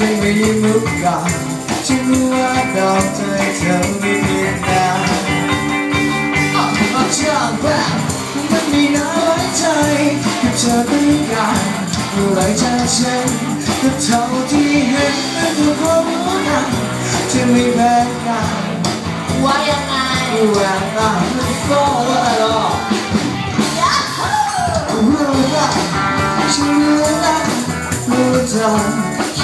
จะไม่มุกกันฉันว่าดาวใจเธอไม่มีนานอาจารย์แบบมันมีน้อยใจกับเธอด้วยกันเมื่อไรจะเช่นกับเท่าที่เห็นนั่นคือความรู้กันจะไม่แพ้กันว่ายังไงแหวนตาไม่ฟ้องว่าหรอกรู้นะฉันรู้นะรู้เธอคิดอะไรได้ว่าแหวนตาไม่รัก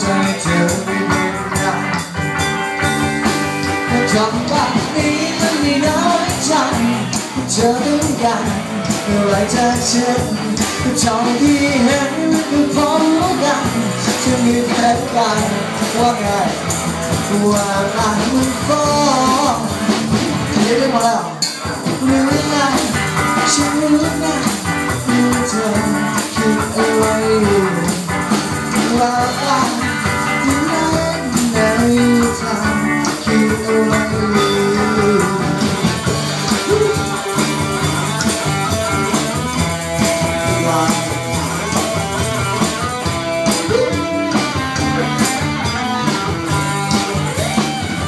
ใจเธอไม่มือนกันแต่ทำแบบนี้มันไม่น้อยใจเธอต้องการเมื่อไรจะเช็ดเท่าที่เห็นคือพอรู้กันจะมีแค่กันว่าไงว่ารักมันฟ้องเรียกได้หมดแล้วรู้ไงฉันรู้ไงรู้เธอคิดอะไรอาไว้า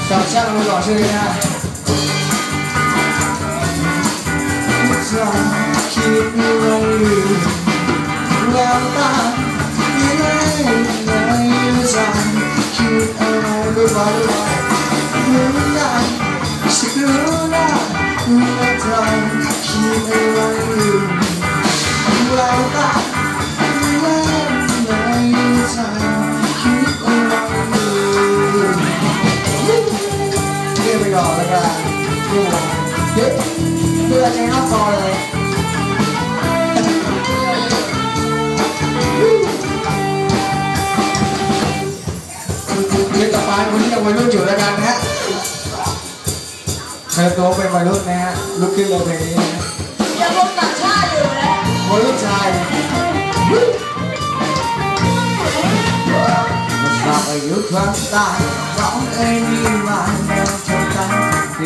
สาวช่างมาหล่อชื่ เด็กเพื่อใจน้าพอเลยเรียกต่อไปคนที่ยังวัยรุ่นอยู่แล้วกันนะฮะเธอโตเป็นวัยรุ่นนะฮะลุกขึ้นเลยเพลงนี้นะยังลงต่างชาติอยู่นะวัยรุ่นชายเราอายุความตายเราเอ้ยนี่มาแนวางการติดเลยเจ๊อาย เท่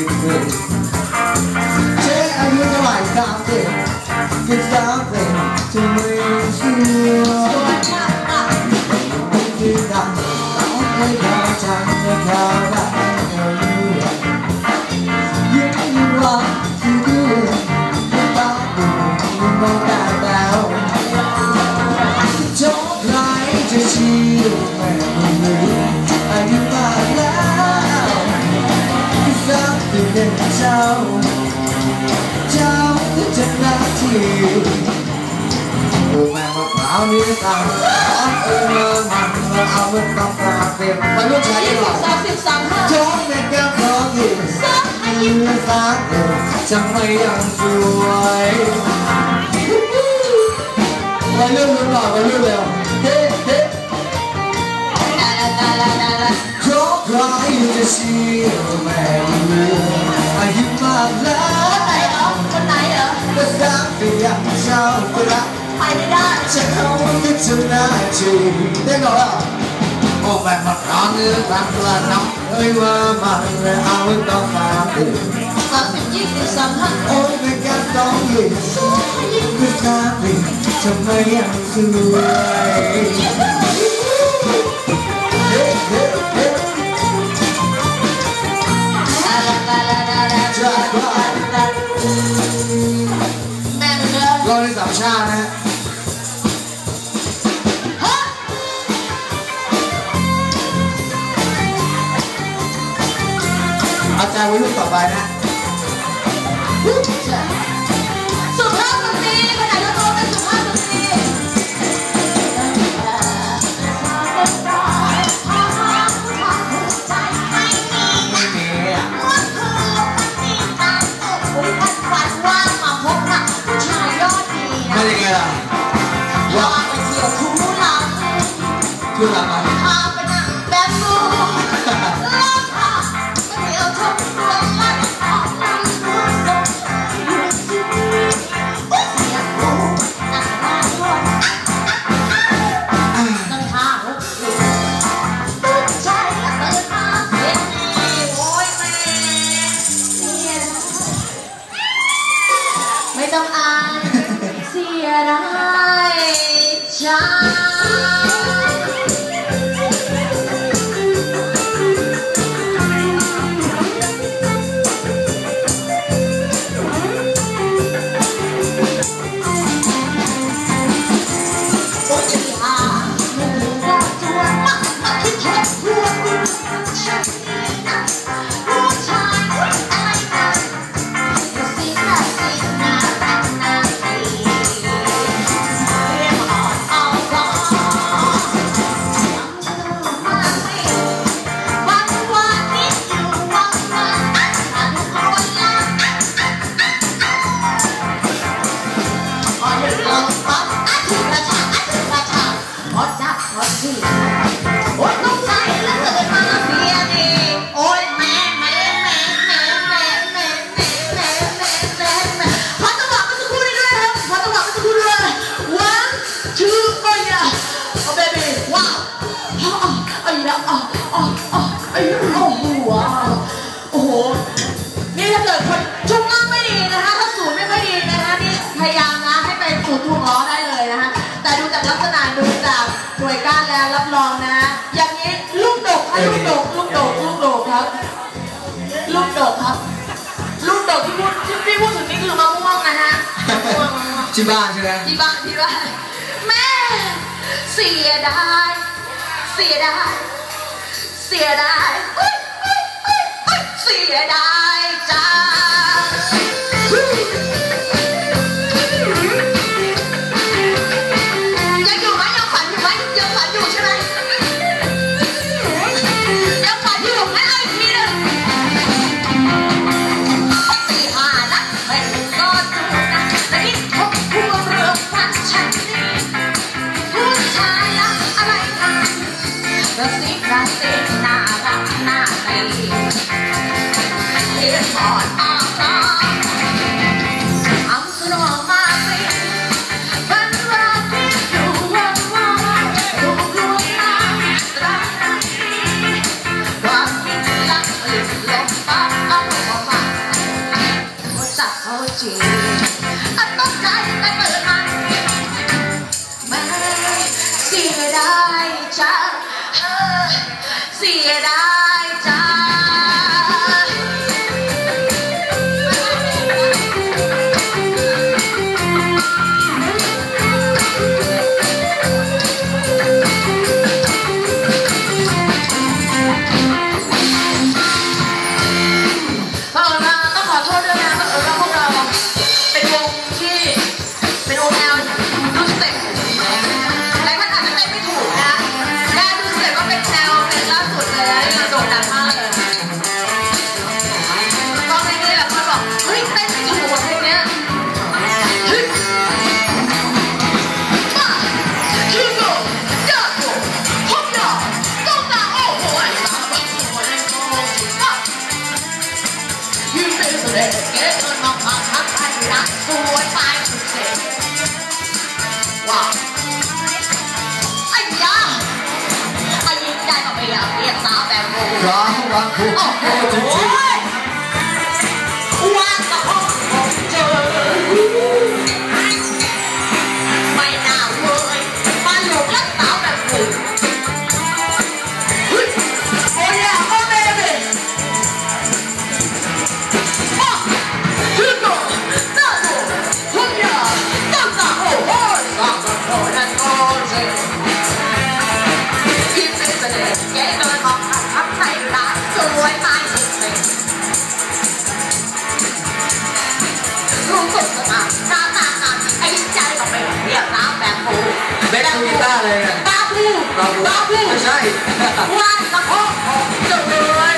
าไหร่สามสิบกินสามสิบจะ ร้าวนี่ต่างอ้อนเออมันมาเอาเงินต้องการเต็มไปรู้ชายดีกว่าสามสิบสามห้าจงเป็นแก้ ไปไม่ได้ฉันคงคิดถึงนายจีเต้นก่อนละโอ้แบบมันร้อนเนื้อรักละน้ำเอ้ยว่ามันเอาต้องตามติดสามสิบยี่สิบสามพัโอ้ไม่กันต้องยิ่งยิ่งคือตาปีทำไมยังสวยรอบที่สามชาตินะ อาใจวัยรุ่ต่อไปนะสุภาพสตรีคนไหนก็โตเป็นสุภาพสตรีเป็นยังไงล่ะว่าไปเที่ยวทุ่งลำทุ่งลำอะไร ศูนย์ถูกง้อได้เลยนะฮะแต่ดูจากลักษณะดูจากหน่วยก้านแล้วรับรองนะฮะอย่างนี้ลูกดกให้ลูกดกลูกดกลูกดกครับ ลูกดกครับ ลูกดกที่พูดที่พูดถึงนี่คือมะม่วงนะฮะมะม่วงมะม่วงที่บ้านใช่ไหมที่บ้านที่บ้านแม่เสียดายเสียดายเสียดายเสียดาย 강강구 어진지 ของเจ้า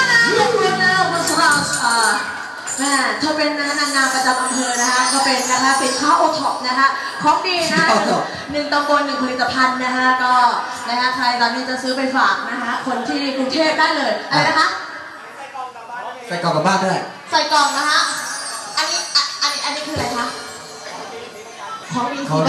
แม่เธอเป็นนะคะนางงามประจำอำเภอนะคะก็เป็นนะคะเป็นข้าวโอท็อปนะคะของดีนะคะข้าวโอท็อปหนึ่งตำบลหนึ่งผลิตภัณฑ์นะคะก็นะคะใครตอนนี้จะซื้อไปฝากนะคะคนที่กรุงเทพได้เลยอะไรนะคะใส่กล่องกลับบ้านได้ใส่กล่องนะคะอันนี้อะอันนี้อันนี้คืออะไรคะของดีของดีที่